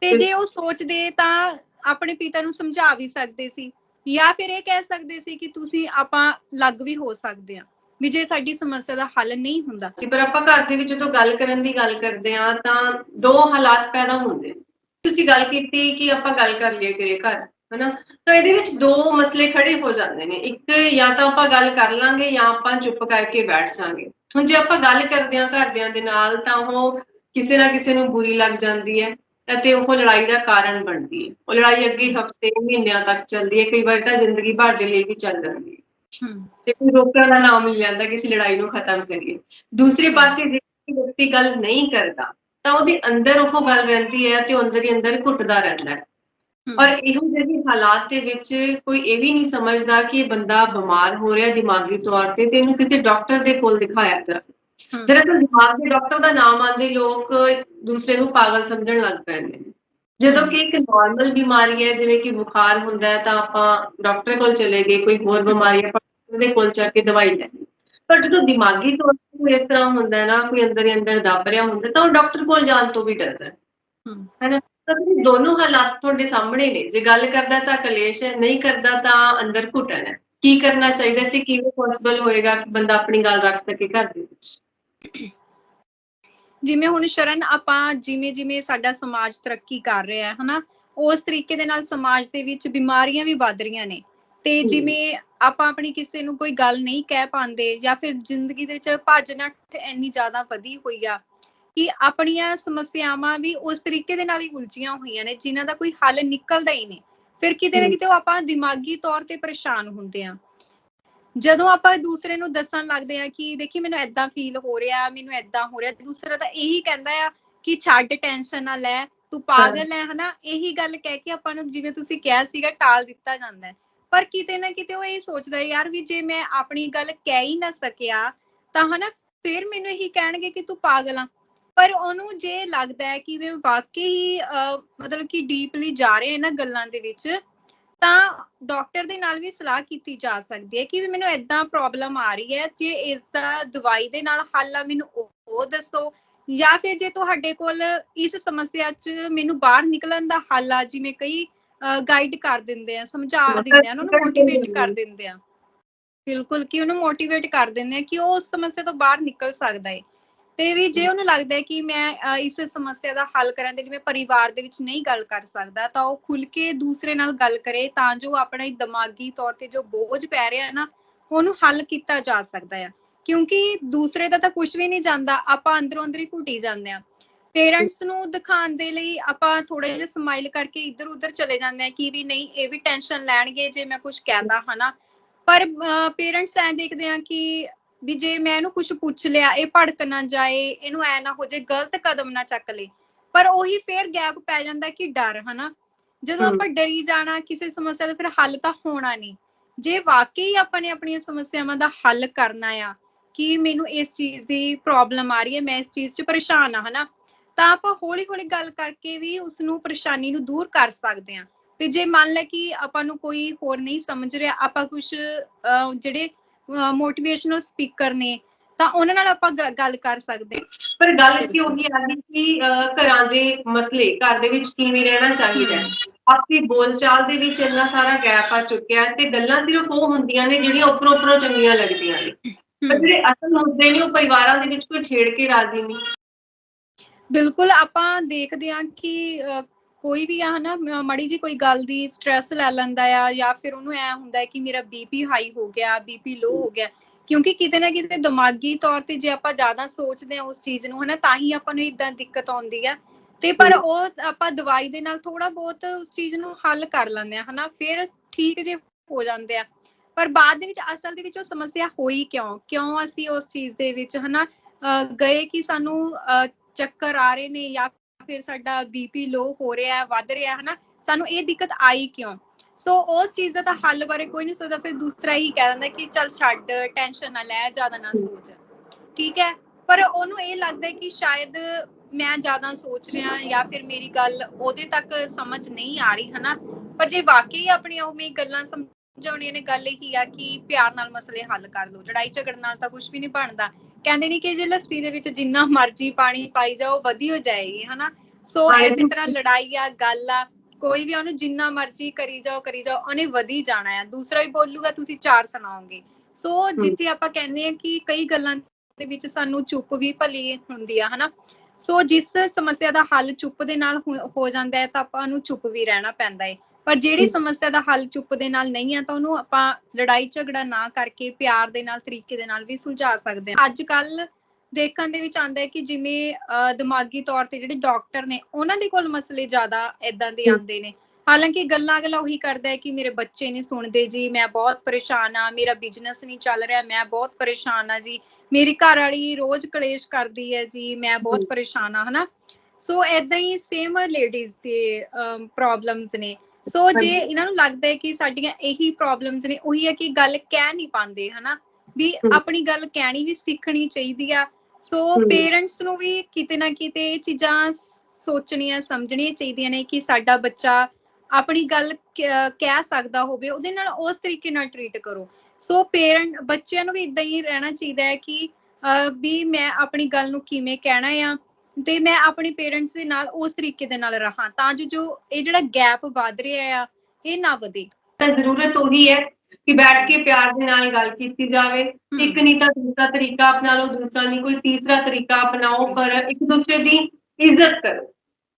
ਤੇ ਜੇ ਉਹ ਸੋਚਦੇ ਤਾਂ ਆਪਣੇ ਪਿਤਾ ਨੂੰ ਸਮਝਾ ਵੀ ਸਕਦੇ ਸੀ। ਜਾਂ ਫਿਰ ਇਹ ਕਹਿ ਸਕਦੇ ਸੀ ਕਿ ਤੁਸੀਂ ਆਪਾਂ ਲੱਗ ਵੀ ਹੋ ਸਕਦੇ ਆ ਵੀ ਜੇ ਸਾਡੀ ਸਮੱਸਿਆ ਦਾ ਹੱਲ ਨਹੀਂ ਹੁੰਦਾ। ਕਿ ਪਰ ਆਪਾਂ ਘਰ ਦੇ ਵਿੱਚ ਜਦੋਂ ਗੱਲ ਕਰਨ ਦੀ ਗੱਲ ਕਰਦੇ ਆ ਤਾਂ ਦੋ ਹਾਲਾਤ ਪੈਦਾ ਹੁੰਦੇ ਤੁਸੀਂ ਗੱਲ ਕੀਤੀ ਕਿ ਆਪਾਂ ਗੱਲ ਕਰ ਲਈਏ ਕਰੇ ਘਰ, ਹਨਾ? ਤਾਂ ਇਹਦੇ ਵਿੱਚ ਦੋ ਮਸਲੇ ਖੜੇ ਹੋ ਜਾਂਦੇ ਨੇ। ਇੱਕ, ਜਾਂ ਤਾਂ ਆਪਾਂ ਗੱਲ ਕਰ ਲਾਂਗੇ ਜਾਂ ਆਪਾਂ ਚੁੱਪ ਕਰਕੇ ਬੈਠ ਜਾਾਂਗੇ। ਹੁਣ ਜੇ ਆਪਾਂ ਗੱਲ ਕਰਦੇ ਆ ਘਰਦਿਆਂ ਦੇ ਨਾਲ, ਤਾਂ ਉਹ ਕਿਸੇ ਨਾ ਕਿਸੇ ਨੂੰ ਬੁਰੀ ਲੱਗ ਜਾਂਦੀ ਹੈ। ਅਤੇ ਉਹ ਲੜਾਈ ਦਾ ਕਾਰਨ ਬਣਦੀ ਹੈ। ਉਹ ਲੜਾਈ ਅੱਗੇ ਹਫ਼ਤੇ ਮਹੀਨਿਆਂ ਤੱਕ ਚੱਲਦੀ ਹੈ। ਕਈ ਵਾਰ ਤਾਂ ਜ਼ਿੰਦਗੀ ਭਰ ਦੇ ਲਈ ਵੀ ਚੱਲ ਜਾਂਦੀ ਹੈ। ਤੇ ਕੋਈ ਰੋਕਣ ਦਾ ਨਾਮ ਮਿਲ ਜਾਂਦਾ ਕਿ ਲੜਾਈ ਨੂੰ ਖਤਮ ਕਰੀਏ। ਦੂਸਰੇ ਪਾਸੇ ਜੇ ਕੋਈ ਵਿਅਕਤੀ ਗੱਲ ਨਹੀਂ ਕਰਦਾ ਤਾਂ ਉਹਦੇ ਅੰਦਰ ਉਹ ਗੱਲ ਰਹਿੰਦੀ ਹੈ ਤੇ ਅੰਦਰ ਹੀ ਅੰਦਰ ਘੁੱਟਦਾ ਰਹਿੰਦਾ ਹੈ। ਔਰ ਇਹੋ ਜਿਹੇ ਹਾਲਾਤ ਦੇ ਵਿੱਚ ਕੋਈ ਇਹ ਵੀ ਨਹੀਂ ਸਮਝਦਾ ਕਿ ਇਹ ਬੰਦਾ ਬਿਮਾਰ ਹੋ ਰਿਹਾ ਦਿਮਾਗੀ ਤੌਰ ਤੇ ਤੇ ਇਹਨੂੰ ਕਿਸੇ ਡਾਕਟਰ ਦੇ ਕੋਲ ਦਿਖਾਇਆ ਜਾਵੇ ਦਰਅਸਲ ਦਿਮਾਗ ਦੇ ਡਾਕਟਰ ਦਾ ਨਾਮ ਆਉਂਦੇ ਲੋਕ ਦੂਸਰੇ ਨੂੰ ਪਾਗਲ ਸਮਝਣ ਲੱਗ ਪੈਂਦੇ ਨੇ। ਜਦੋਂ ਕਿ ਇੱਕ ਨਾਰਮਲ ਬਿਮਾਰੀ ਹੈ ਜਿਵੇਂ ਕਿ ਬੁਖਾਰ ਹੁੰਦਾ ਹੈ ਤਾਂ ਆਪਾਂ ਡਾਕਟਰ ਕੋਲ ਚਲੇ ਗਏ ਕੋਈ ਹੋਰ ਬਿਮਾਰੀ ਹੈ ਆਪਾਂ ਉਹਦੇ ਕੋਲ ਜਾ ਕੇ ਦਵਾਈ ਲੈ ਪਰ ਜਦੋਂ ਦਿਮਾਗੀ ਤੌਰ ਤੇ ਇਸ ਤਰ੍ਹਾਂ ਹੁੰਦਾ ਹੈ ਨਾ ਕੋਈ ਅੰਦਰ ਹੀ ਅੰਦਰ ਦੱਬ ਰਿਹਾ ਹੁੰਦਾ ਤਾਂ ਉਹ ਡਾਕਟਰ ਕੋਲ ਜਾਣ ਤੋਂ ਵੀ ਡਰਦਾ ਹੈ। ਹੈਨਾ? ਤਾਂ ਦੋਨੋਂ ਹਾਲਾਤ ਤੁਹਾਡੇ ਸਾਹਮਣੇ ਨੇ। ਜੇ ਗੱਲ ਕਰਦਾ ਤਾਂ ਕਲੇਸ਼ ਹੈ ਨਹੀਂ ਕਰਦਾ ਤਾਂ ਅੰਦਰ ਘੁਟਨ ਹੈ। ਕੀ ਕਰਨਾ ਚਾਹੀਦਾ ਤੇ ਕਿਵੇਂ ਪੋਸੀਬਲ ਹੋਏਗਾ ਕਿ ਬੰਦਾ ਆਪਣੀ ਗੱਲ ਰੱਖ ਸਕੇ ਘਰ ਦੇ ਵਿੱਚ? ਜਿਵੇਂ ਹੁਣ ਸ਼ਰਨ ਆਪਾਂ ਜਿਵੇਂ ਜਿਵੇਂ ਸਾਡਾ ਸਮਾਜ ਤਰੱਕੀ ਕਰ ਰਿਹਾ ਹੈ ਹਨਾ ਉਸ ਤਰੀਕੇ ਦੇ ਨਾਲ ਸਮਾਜ ਦੇ ਵਿੱਚ ਬਿਮਾਰੀਆਂ ਵੀ ਵੱਧ ਰਹੀਆਂ ਨੇ ਤੇ। ਜਿਵੇਂ ਆਪਾਂ ਆਪਣੀ ਕਿਸੇ ਨੂੰ ਕੋਈ ਗੱਲ ਨਹੀਂ ਕਹਿ ਪਾਉਂਦੇ ਜਾਂ ਫਿਰ ਜ਼ਿੰਦਗੀ ਦੇ ਵਿੱਚ ਭੱਜ ਨੱਠ ਇੰਨੀ ਜ਼ਿਆਦਾ ਵਧੀ ਹੋਈ ਆ ਕਿ ਆਪਣੀਆਂ ਸਮੱਸਿਆਵਾਂ ਵੀ ਉਸ ਤਰੀਕੇ ਦੇ ਨਾਲ ਹੀ ਉਲਝੀਆਂ ਹੋਈਆਂ ਨੇ ਜਿਨ੍ਹਾਂ ਦਾ ਕੋਈ ਹੱਲ ਨਿਕਲਦਾ ਹੀ ਨਹੀਂ ਫਿਰ ਕਿਤੇ ਨਾ। ਕਿਤੇ ਉਹ ਆਪਾਂ ਦਿਮਾਗੀ ਤੌਰ ਤੇ ਪਰੇਸ਼ਾਨ ਹੁੰਦੇ ਆ ਜਦੋਂ ਆਪਾਂ ਦੂਸਰੇ ਨੂੰ ਦੱਸਣ ਲੱਗਦੇ ਆ ਕਿ ਦੇਖੀ ਮੈਨੂੰ ਐਦਾਂ ਫੀਲ ਹੋ ਰਿਹਾ ਮੈਨੂੰ ਐਦਾਂ ਹੋ ਰਿਹਾ ਦੂਸਰਾ ਤਾਂ ਇਹੀ ਕਹਿੰਦਾ ਆ ਕਿ ਛੱਡ ਟੈਨਸ਼ਨ ਨਾ ਲੈ ਤੂੰ ਪਾਗਲ ਹੈ ਹਨਾ? ਇਹੀ ਗੱਲ ਕਹਿ ਕੇ ਆਪਾਂ ਨੂੰ ਜਿਵੇਂ ਤੁਸੀਂ ਕਿਹਾ ਸੀਗਾ ਟਾਲ ਦਿੱਤਾ ਜਾਂਦਾ ਹੈ। ਪਰ ਕਿਤੇ ਨਾ ਕਿਤੇ ਉਹ ਇਹ ਸੋਚਦਾ ਯਾਰ ਵੀ ਜੇ ਮੈਂ ਆਪਣੀ ਗੱਲ ਕਹਿ ਹੀ ਨਾ ਸਕਿਆ ਤਾਂ ਹਨਾ ਫਿਰ ਮੈਨੂੰ ਇਹੀ ਕਹਿਣਗੇ ਕਿ ਤੂੰ ਪਾਗਲ ਆ। ਪਰ ਉਹਨੂੰ ਜੇ ਲੱਗਦਾ ਹੈ ਕਿ ਮੈਂ ਵਾਕਈ ਹੀ ਮਤਲਬ ਕਿ ਡੀਪਲੀ ਜਾ ਰਿਹਾ ਇਹਨਾਂ ਗੱਲਾਂ ਦੇ ਵਿੱਚ ਤਾਂ ਡਾਕਟਰ ਦੇ ਨਾਲ ਵੀ ਸਲਾਹ ਕੀਤੀ ਜਾ ਸਕਦੀ ਹੈ ਕਿ ਵੀ ਮੈਨੂੰ ਇਦਾਂ ਪ੍ਰੋਬਲਮ ਆ ਰਹੀ ਹੈ ਜੇ ਇਸ ਦਾ ਦਵਾਈ ਦੇ ਨਾਲ ਹੱਲ ਆ ਮੈਨੂੰ ਉਹ ਦੱਸੋ। ਜਾਂ ਫਿਰ ਜੇ ਤੁਹਾਡੇ ਕੋਲ ਇਸ ਸਮੱਸਿਆ 'ਚ ਮੈਨੂੰ ਬਾਹਰ ਨਿਕਲਣ ਦਾ ਹੱਲ ਆ ਜਿਵੇਂ ਕਈ ਗਾਈਡ ਕਰ ਦਿੰਦੇ ਆ ਸਮਝਾ ਦਿੰਦੇ ਆ ਉਹਨਾਂ ਨੂੰ ਮੋਟੀਵੇਟ ਕਰ। ਦਿੰਦੇ ਆ। ਬਿਲਕੁਲ ਕਿ ਉਹਨੂੰ ਮੋਟੀਵੇਟ ਕਰ ਦਿੰਦੇ ਆ ਕਿ ਉਹ ਉਸ ਸਮੱਸਿਆ ਤੋਂ ਬਾਹਰ ਨਿਕਲ ਸਕਦਾ ਹੈ ਤੇ ਵੀ ਜੇ ਉਹਨੂੰ ਲੱਗਦਾ ਹੈ ਕਿ ਮੈਂ ਇਸ ਸਮੱਸਿਆ ਦਾ ਹੱਲ ਕਰਨ ਦੇ ਲਈ ਮੈਂ ਪਰਿਵਾਰ ਦੇ ਵਿੱਚ ਨਹੀਂ ਗੱਲ ਕਰ ਸਕਦਾ ਤਾਂ ਉਹ ਖੁੱਲ ਕੇ ਦੂਸਰੇ ਨਾਲ ਗੱਲ ਕਰੇ ਤਾਂ ਜੋ ਆਪਣੇ ਦਿਮਾਗੀ ਤੌਰ ਤੇ ਜੋ ਬੋਝ ਪੈ ਰਿਹਾ ਹੈ ਨਾ ਉਹਨੂੰ ਹੱਲ ਕੀਤਾ ਜਾ ਸਕਦਾ ਹੈ। ਕਿਉਂਕਿ ਦੂਸਰੇ ਦਾ ਤਾਂ ਕੁਝ ਵੀ ਨਹੀਂ ਜਾਂਦਾ ਆਪਾਂ ਅੰਦਰੋਂ ਅੰਦਰ ਹੀ ਘੁੱਟੀ ਜਾਂਦੇ ਆ ਪੇਰੈਂਟਸ ਨੂੰ ਦਿਖਾਉਣ ਦੇ ਲਈ ਆਪਾਂ ਥੋੜੇ ਜਿਹਾ ਸਮਾਈਲ ਕਰਕੇ ਇੱਧਰ ਉੱਧਰ ਚਲੇ ਜਾਂਦੇ ਆ ਕਿ ਵੀ ਨਹੀਂ ਇਹ ਵੀ ਟੈਨਸ਼ਨ ਲੈਣਗੇ ਜੇ ਮੈਂ ਕੁਝ ਕਹਿਤਾ ਹਨਾ। ਪਰ ਪੇਰੈਂਟਸ ਐਂ ਦੇਖਦੇ ਆ ਕਿ ਵੀ ਜੇ ਮੈਂ ਇਹਨੂੰ ਕੁਝ ਪੁੱਛ ਲਿਆ ਇਹ ਭੜਕ ਨਾ ਜਾਏ ਇਹਨੂੰ ਐ ਨਾ ਹੋ ਜਾਏ ਗਲਤ ਕਦਮ ਨਾ ਚੱਕ ਲੇ। ਪਰ ਉਹੀ ਫੇਰ ਗੈਪ ਪੈ ਜਾਂਦਾ ਕਿ ਡਰ ਹਨਾ? ਜਦੋਂ। ਆਪਾਂ ਡਰੀ ਜਾਣਾ ਕਿਸੇ ਸਮੱਸਿਆ ਦਾ ਫਿਰ ਹੱਲ ਤਾਂ ਹੋਣਾ ਨਹੀਂ। ਜੇ ਵਾਕਈ ਆਪਾਂ ਨੇ ਆਪਣੀਆਂ ਸਮੱਸਿਆਵਾਂ ਦਾ ਹੱਲ ਕਰਨਾ ਆ ਕਿ ਮੈਨੂੰ ਇਸ ਚੀਜ਼ ਦੀ ਪ੍ਰੋਬਲਮ ਆ ਰਹੀ ਹੈ ਮੈਂ ਇਸ ਚੀਜ਼ 'ਚ ਪਰੇਸ਼ਾਨ ਆ ਹਨਾ? ਤਾਂ ਆਪਾਂ ਹੌਲੀ ਹੌਲੀ ਗੱਲ ਕਰਕੇ ਵੀ ਉਸ ਨੂੰ ਪਰੇਸ਼ਾਨੀ ਨੂੰ ਦੂਰ ਕਰ ਸਕਦੇ ਹਾਂ। ਤੇ ਜੇ ਮੰਨ ਲੈ ਕਿ ਆਪਾਂ ਨੂੰ ਕੋਈ ਹੋਰ ਨਹੀਂ ਸਮਝ ਰਿਹਾ ਆਪਾਂ ਕੁਝ ਜਿਹੜੇ ਮੋਟੀਵੇਸ਼ਨਲ ਸਪੀਕਰ ਨੇ ਤਾਂ ਉਹਨਾਂ ਨਾਲ ਆਪਾਂ ਗੱਲ ਕਰ ਸਕਦੇ ਪਰ ਗੱਲ ਇੱਥੇ ਉਹੀ ਆ ਗਈ ਕਿ ਘਰਾਂ ਦੇ ਮਸਲੇ ਘਰ ਦੇ ਵਿੱਚ ਕਿਵੇਂ ਰਹਿਣਾ ਚਾਹੀਦਾ ਹੈ। ਆਪਣੀ ਬੋਲਚਾਲ ਦੇ ਵਿੱਚ ਇੰਨਾ ਸਾਰਾ ਗੈਪ ਆ ਚੁੱਕਿਆ ਤੇ ਗੱਲਾਂ ਸਿਰਫ ਉਹ ਹੁੰਦੀਆਂ ਨੇ ਜਿਹੜੀਆਂ ਉੱਪਰੋਂ ਉੱਪਰੋਂ ਚੰਗੀਆਂ ਲੱਗਦੀਆਂ ਨੇ। ਪਰ ਜਿਹੜੇ ਅਸਲ ਮੁੱਦੇ ਨੇ ਉਹ ਪਰਿਵਾਰਾਂ ਦੇ ਵਿੱਚ ਕੋਈ ਛੇੜ ਕੇ ਰਾਜ਼ੀ ਨਹੀਂ। ਬਿਲਕੁਲ ਆਪਾਂ ਦੇਖਦੇ ਹਾਂ ਕਿ ਕੋਈ ਵੀ ਆ ਹਨਾ ਮ- ਮਾੜੀ ਜੀ ਕੋਈ ਗੱਲ ਦੀ ਸਟ੍ਰੈਸ ਲੈ ਲੈਂਦਾ ਆ ਜਾਂ ਫਿਰ ਉਹਨੂੰ ਐ ਹੁੰਦਾ ਹੈ ਕਿ ਮੇਰਾ ਬੀਪੀ ਹਾਈ ਹੋ ਗਿਆ ਬੀਪੀ ਲੋ ਹੋ ਗਿਆ ਕਿਉਂਕਿ ਕਿਤੇ ਨਾ ਕਿਤੇ ਦਿਮਾਗੀ ਤੌਰ ਤੇ ਜੇ ਆਪਾਂ ਜ਼ਿਆਦਾ ਸੋਚਦੇ ਹਾਂ ਉਸ ਚੀਜ਼ ਨੂੰ ਹਨਾ ਤਾਂ ਹੀ ਆਪਾਂ ਨੂੰ ਇਦਾਂ ਦਿੱਕਤ ਆਉਂਦੀ ਆ। ਤੇ ਪਰ ਉਹ ਆਪਾਂ ਦਵਾਈ ਦੇ ਨਾਲ ਥੋੜਾ ਬਹੁਤ ਉਸ ਚੀਜ਼ ਨੂੰ ਹੱਲ ਕਰ ਲੈਂਦੇ ਆ ਹਨਾ ਫਿਰ ਠੀਕ ਜੇ ਹੋ ਜਾਂਦੇ ਆ। ਪਰ ਬਾਅਦ ਦੇ ਵਿੱਚ ਅਸਲ ਦੇ ਵਿੱਚ ਉਹ ਸਮੱਸਿਆ ਹੋਈ ਕਿਉਂ? ਕਿਉਂ ਅਸੀਂ ਉਸ ਚੀਜ਼ ਦੇ ਵਿੱਚ ਹਨਾ ਗਏ ਕਿ ਸਾਨੂੰ ਚੱਕਰ ਆ ਰਹੇ ਨੇ ਜਾਂ ਫਿਰ ਸਾਡਾ ਬੀਪੀ ਲੋ ਹੋ ਰਿਹਾ ਹੈ ਵੱਧ ਰਿਹਾ ਹੈ ਹਨਾ? ਸਾਨੂੰ ਇਹ ਦਿੱਕਤ ਆਈ ਕਿਉਂ? ਸੋ ਉਸ ਚੀਜ਼ ਦਾ ਤਾਂ ਹੱਲ ਬਾਰੇ ਕੋਈ ਨਹੀਂ ਸੋਚਦਾ, ਫਿਰ ਦੂਸਰਾ ਹੀ ਕਹਿ ਦਿੰਦਾ ਕਿ ਚੱਲ ਛੱਡ ਟੈਨਸ਼ਨ ਨਾ ਲੈ, ਜ਼ਿਆਦਾ ਨਾ ਸੋਚ। ਠੀਕ ਹੈ? ਪਰ ਉਹਨੂੰ ਇਹ ਲੱਗਦਾ ਕਿ ਸ਼ਾਇਦ ਮੈਂ ਜ਼ਿਆਦਾ ਸੋਚ ਰਿਹਾ ਜਾਂ ਫਿਰ ਮੇਰੀ ਗੱਲ ਉਹਦੇ ਤੱਕ ਸਮਝ ਨਹੀਂ ਆ ਰਹੀ, ਹਨਾ? ਪਰ ਜੇ ਵਾਕਈ ਆਪਣੀਆਂ ਉਵੇਂ ਗੱਲਾਂ ਸਮਝਾਉਣੀਆਂ ਨੇ, ਗੱਲ ਇਹੀ ਆ ਕਿ ਪਿਆਰ ਨਾਲ ਮਸਲੇ ਹੱਲ ਕਰ ਲਓ ਲੜਾਈ ਝਗੜ ਨਾਲ ਤਾਂ ਕੁਝ ਵੀ ਨਹੀਂ ਬਣਦਾ। ਕਹਿੰਦੇ ਨਹੀਂ ਕਿ ਜੇ ਲੱਸੀ ਦੇ ਵਿੱਚ ਜਿੰਨਾ ਮਰਜ਼ੀ ਪਾਣੀ ਪਾਈ ਜਾਓ ਵਧੀ ਹੋ ਜਾਏਗੀ ਹਨਾ? ਸੋ। ਇਸੇ ਤਰ੍ਹਾਂ ਲੜਾਈ ਆ ਗੱਲ ਆ ਕੋਈ ਵੀ ਉਹਨੂੰ ਜਿੰਨਾ ਮਰਜ਼ੀ ਕਰੀ ਜਾਓ ਕਰੀ ਜਾਓ ਉਹਨੇ ਵਧੀ ਜਾਣਾ ਆ। ਦੂਸਰਾ ਹੀ ਬੋਲੂਗਾ ਤੁਸੀਂ ਚਾਰ ਸੁਣਾਓਗੇ। ਸੋ ਜਿੱਥੇ ਆਪਾਂ ਕਹਿੰਦੇ ਆ ਕਿ ਕਈ ਗੱਲਾਂ ਦੇ ਵਿੱਚ ਸਾਨੂੰ ਚੁੱਪ ਵੀ ਭਲੀ ਹੁੰਦੀ ਆ ਹਨਾ? ਸੋ ਜਿਸ ਸਮੱਸਿਆ ਦਾ ਹੱਲ ਚੁੱਪ ਦੇ ਨਾਲ ਹੋ- ਹੋ ਜਾਂਦਾ ਹੈ ਤਾਂ ਆਪਾਂ ਨੂੰ ਚੁੱਪ ਵੀ ਰਹਿਣਾ ਪੈਂਦਾ ਹੈ ਪਰ ਜਿਹੜੀ। ਸਮੱਸਿਆ ਦਾ ਹੱਲ ਚੁੱਪ ਦੇ ਨਾਲ ਨਹੀਂ ਆ ਤਾਂ ਉਹਨੂੰ ਆਪਾਂ ਲੜਾਈ ਝਗੜਾ ਨਾ ਕਰਕੇ ਪਿਆਰ ਦੇ ਨਾਲ ਤਰੀਕੇ ਦੇ ਨਾਲ ਵੀ ਸੁਲਝਾ ਸਕਦੇ ਹਾਂ ਅੱਜ ਕੱਲ ਦੇਖਣ ਦੇ ਵਿੱਚ ਆਉਂਦਾ ਹੈ ਕਿ ਜਿਵੇਂ ਦਿਮਾਗੀ ਤੌਰ ਤੇ ਜਿਹੜੇ ਡਾਕਟਰ ਨੇ ਉਹਨਾਂ ਦੇ ਕੋਲ ਮਸਲੇ ਜ਼ਿਆਦਾ ਇਦਾਂ ਦੇ। ਆਉਂਦੇ ਨੇ ਹਾਲਾਂਕਿ ਗੱਲਾਂ ਅਗਲਾ ਉਹੀ ਕਰਦਾ ਹੈ ਕਿ ਮੇਰੇ ਬੱਚੇ ਨਹੀਂ ਸੁਣਦੇ ਜੀ ਮੈਂ ਬਹੁਤ ਪਰੇਸ਼ਾਨ ਆ ਮੇਰਾ ਬਿਜ਼ਨਸ ਨਹੀਂ ਚੱਲ ਰਿਹਾ ਮੈਂ ਬਹੁਤ ਪਰੇਸ਼ਾਨ ਆ ਜੀ ਮੇਰੀ ਘਰ ਵਾਲੀ ਰੋਜ਼ ਕਲੇਸ਼ ਕਰਦੀ ਹੈ ਜੀ ਮੈਂ ਬਹੁਤ। ਪਰੇਸ਼ਾਨ ਆ ਹਨਾ ਸੋ ਐਦਾਂ ਹੀ ਸੇਮ ਲੇਡੀਜ਼ ਦੇ ਪ੍ਰੋਬਲਮਸ ਨੇ ਸੋ ਜੇ। ਇਹਨਾਂ ਨੂੰ ਲੱਗਦਾ ਹੈ ਕਿ ਸਾਡੀਆਂ ਇਹੀ ਪ੍ਰੋਬਲਮਸ ਨੇ ਉਹੀ ਹੈ ਕਿ ਗੱਲ ਕਹਿ ਨਹੀਂ ਪਾਉਂਦੇ ਹਨਾ ਵੀ। ਆਪਣੀ ਗੱਲ ਕਹਿਣੀ ਵੀ ਸਿੱਖਣੀ ਚਾਹੀਦੀ ਆ ਸੋ। ਪੇਰੈਂਟਸ ਨੂੰ ਵੀ ਕਿਤੇ ਨਾ ਕਿਤੇ ਇਹ ਚੀਜ਼ਾਂ ਸੋਚਣੀਆਂ ਸਮਝਣੀਆਂ ਚਾਹੀਦੀਆਂ ਨੇ ਕਿ ਸਾਡਾ ਬੱਚਾ ਆਪਣੀ ਗੱਲ ਕਹਿ ਸਕਦਾ ਹੋਵੇ ਉਹਦੇ ਨਾਲ ਉਸ ਤਰੀਕੇ ਨਾਲ ਟਰੀਟ ਕਰੋ ਸੋ ਪੇਰੈਂਟ ਬੱਚਿਆਂ ਨੂੰ ਵੀ ਇਦਾਂ ਹੀ ਰਹਿਣਾ ਚਾਹੀਦਾ ਹੈ ਕਿ ਵੀ ਮੈਂ ਆਪਣੀ ਗੱਲ ਨੂੰ ਕਿਵੇਂ ਕਹਿਣਾ ਆ ਤੇ ਮੈਂ ਆਪਣੇ ਪੇਰੈਂਟਸ ਦੇ ਨਾਲ ਉਸ ਤਰੀਕੇ ਦੇ ਨਾਲ ਰਹਾਂ ਤਾਂ ਜੋ ਜੋ ਇਹ ਜਿਹੜਾ ਗੈਪ ਵੱਧ ਰਿਹਾ ਆ ਇਹ ਨਾ ਵਧੇ। ਤਾਂ ਜ਼ਰੂਰਤ ਉਹੀ ਹੈ ਕਿ ਬੈਠ ਕੇ ਪਿਆਰ ਦੇ ਨਾਲ ਗੱਲ ਕੀਤੀ ਜਾਵੇ। ਇੱਕ ਨਹੀਂ ਤਾਂ ਦੂਸਰਾ ਤਰੀਕਾ ਅਪਣਾ ਲਓ ਦੂਸਰਾ ਨਹੀਂ ਕੋਈ ਤੀਸਰਾ ਤਰੀਕਾ ਅਪਣਾਓ ਪਰ ਇੱਕ ਦੂਸਰੇ ਦੀ ਇੱਜ਼ਤ ਕਰੋ।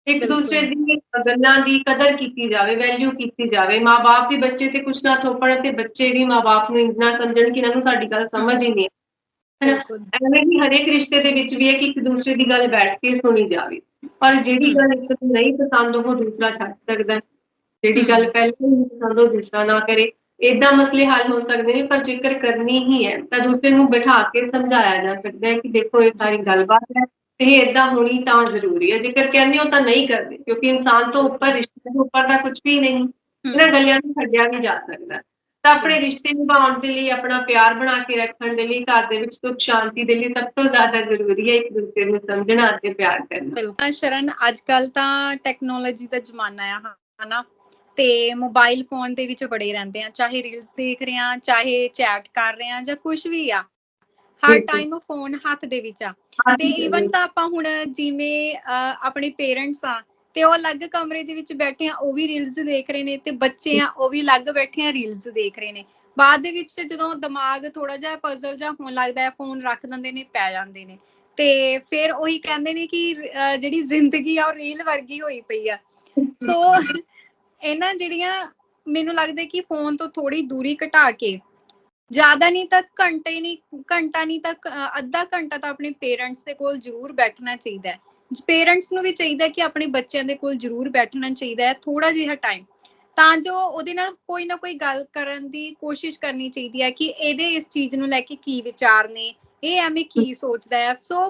ਇੱਕ। ਦੂਸਰੇ ਦੀ ਗੱਲਾਂ ਦੀ ਕਦਰ ਕੀਤੀ ਜਾਵੇ ਵੈਲਿਊ ਕੀਤੀ ਜਾਵੇ। ਮਾਪੇ ਵੀ ਬੱਚੇ ਤੇ ਕੁਛ ਨਾ ਥੋਪਣ ਤੇ ਬੱਚੇ ਵੀ ਮਾਪੇ ਨੂੰ ਇੰਨਾ ਸਮਝਣ ਕਿ ਇਹਨਾਂ ਨੂੰ ਸਾਡੀ ਗੱਲ ਸਮਝ ਹੀ ਨਹੀਂ ਐਵੇਂ ਹੀ ਹਰੇਕ ਰਿਸ਼ਤੇ ਦੇ ਵਿੱਚ ਵੀ ਹੈ ਕਿ ਇੱਕ ਦੂਸਰੇ ਦੀ ਗੱਲ ਬੈਠ ਕੇ ਸੁਣੀ ਜਾਵੇ ਪਰ ਜਿਹੜੀ। ਗੱਲ ਇੱਕ ਨੂੰ ਨਹੀਂ ਪਸੰਦ ਉਹ ਦੂਸਰਾ ਛੱਡ ਸਕਦਾ। ਜਿਹੜੀ ਗੱਲ ਪਹਿਲਾਂ ਹੀ ਪਸੰਦ ਉਹ ਦੂਸਰਾ ਨਾ ਕਰੇ ਏਦਾਂ ਮਸਲੇ ਹੱਲ ਹੋ ਸਕਦੇ ਨੇ ਪਰ ਜੇਕਰ ਕਰਨੀ ਹੀ ਹੈ ਤਾਂ ਦੂਸਰੇ ਨੂੰ ਬਿਠਾ ਕੇ ਸਮਝਾਇਆ ਜਾ ਸਕਦਾ ਹੈ ਕਿ ਦੇਖੋ ਇਹ ਸਾਰੀ ਗੱਲਬਾਤ ਹੈ ਤੇ ਇਹ ਏਦਾਂ ਹੋਣੀ ਤਾਂ ਜ਼ਰੂਰੀ ਹੈ ਜੇਕਰ ਕਹਿੰਦੇ ਹੋ ਤਾਂ ਨਹੀਂ ਕਰਦੇ ਕਿਉਂਕਿ ਇਨਸਾਨ ਤੋਂ ਉੱਪਰ ਰਿਸ਼ਤੇ ਤੋਂ ਉੱਪਰ ਦਾ ਕੁਝ ਵੀ ਨਹੀਂ ਇਹਨਾਂ ਗੱਲਾਂ ਨੂੰ ਛੱਡਿਆ ਵੀ ਜਾ ਸਕਦਾ। ਤਾਂ ਆਪਣੇ ਰਿਸ਼ਤੇ ਨਿਭਾਉਣ ਦੇ ਲਈ ਆਪਣਾ ਪਿਆਰ ਬਣਾ ਕੇ ਰੱਖਣ ਦੇ ਲਈ ਘਰ ਦੇ ਵਿੱਚ ਸੁਖ ਸ਼ਾਂਤੀ ਦੇ ਲਈ ਸਭ ਤੋਂ ਜ਼ਿਆਦਾ ਜ਼ਰੂਰੀ ਹੈ ਇੱਕ ਦੂਸਰੇ ਨੂੰ ਸਮਝਣਾ ਅਤੇ ਪਿਆਰ ਕਰਨਾ। ਬਿਲਕੁਲ ਸ਼ਰਨ ਅੱਜ ਕੱਲ ਤਾਂ ਟੈਕਨੋਲੋਜੀ ਦਾ ਜ਼ਮਾਨਾ ਆ ਹਨਾ? ਤੇ ਮੋਬਾਈਲ ਫੋਨ ਦੇ ਵਿੱਚ ਬੜੇ ਰਹਿੰਦੇ ਆ ਚਾਹੇ ਰੀਲਸ ਦੇਖ ਰਹੇ ਆ ਚਾਹੇ ਚੈਟ ਕਰ ਰਹੇ ਆ ਜਾਂ ਕੁਝ ਵੀ ਆ। ਹਰ। ਟਾਈਮ ਫੋਨ ਹੱਥ ਦੇ ਵਿੱਚ ਆ। ਤੇ ਈਵਨ ਤਾਂ ਆਪਾਂ ਹੁਣ ਜਿਵੇਂ ਆਪਣੇ ਪੇਰੈਂਟਸ ਆ ਤੇ ਉਹ ਅਲੱਗ ਕਮਰੇ ਦੇ ਵਿੱਚ ਬੈਠੇ ਆ, ਉਹ ਵੀ ਰੀਲਸ ਦੇਖ ਰਹੇ ਨੇ ਤੇ ਬੱਚੇ ਆ, ਉਹ ਵੀ ਅਲੱਗ ਬੈਠੇ ਆ ਰੀਲਸ ਦੇਖ ਰਹੇ ਨੇ। ਬਾਅਦ ਦੇ ਵਿੱਚ ਜਦੋਂ ਦਿਮਾਗ ਥੋੜਾ ਜਿਹਾ ਪਜ਼ਲ ਜਿਹਾ ਹੋਣ ਲੱਗਦਾ ਹੈ ਫੋਨ ਰੱਖ ਦਿੰਦੇ ਨੇ, ਪੈ ਜਾਂਦੇ ਨੇ। ਤੇ ਫਿਰ ਉਹੀ ਕਹਿੰਦੇ ਨੇ ਕਿ ਜਿਹੜੀ ਜ਼ਿੰਦਗੀ ਆ, ਉਹ ਰੀਲ ਵਰਗੀ ਹੋਈ ਪਈ ਆ। ਸੋ ਇਹਨਾਂ ਜਿਹੜੀਆਂ ਮੈਨੂੰ ਲੱਗਦਾ ਕਿ ਫੋਨ ਤੋਂ ਥੋੜੀ ਦੂਰੀ ਘਟਾ ਕੇ, ਜ਼ਿਆਦਾ ਨਹੀਂ ਤਾਂ ਘੰਟੇ ਨਹੀਂ, ਘੰਟਾ ਨਹੀਂ ਤਾਂ ਅੱਧਾ ਘੰਟਾ ਤਾਂ ਆਪਣੇ ਪੇਰੈਂਟਸ ਦੇ ਕੋਲ ਜ਼ਰੂਰ ਬੈਠਣਾ ਚਾਹੀਦਾ ਹੈ। ਪੇਰੈਂਟਸ ਨੂੰ ਵੀ ਚਾਹੀਦਾ ਕਿ ਆਪਣੇ ਬੱਚਿਆਂ ਦੇ ਕੋਲ ਜ਼ਰੂਰ ਬੈਠਣਾ ਚਾਹੀਦਾ ਹੈ ਥੋੜਾ ਜਿਹਾ ਟਾਈਮ ਤਾਂ ਜੋ ਉਹਦੇ ਨਾਲ ਕੋਈ ਨਾ ਕੋਈ ਗੱਲ ਕਰਨ ਦੀ ਕੋਸ਼ਿਸ਼ ਕਰਨੀ ਚਾਹੀਦੀ ਹੈ ਕਿ ਇਹਦੇ ਇਸ ਚੀਜ਼ ਨੂੰ ਲੈ ਕੇ ਕੀ ਵਿਚਾਰ ਨੇ ਇਹ ਐਵੇਂ ਕੀ ਸੋਚਦਾ ਹੈ। ਸੋ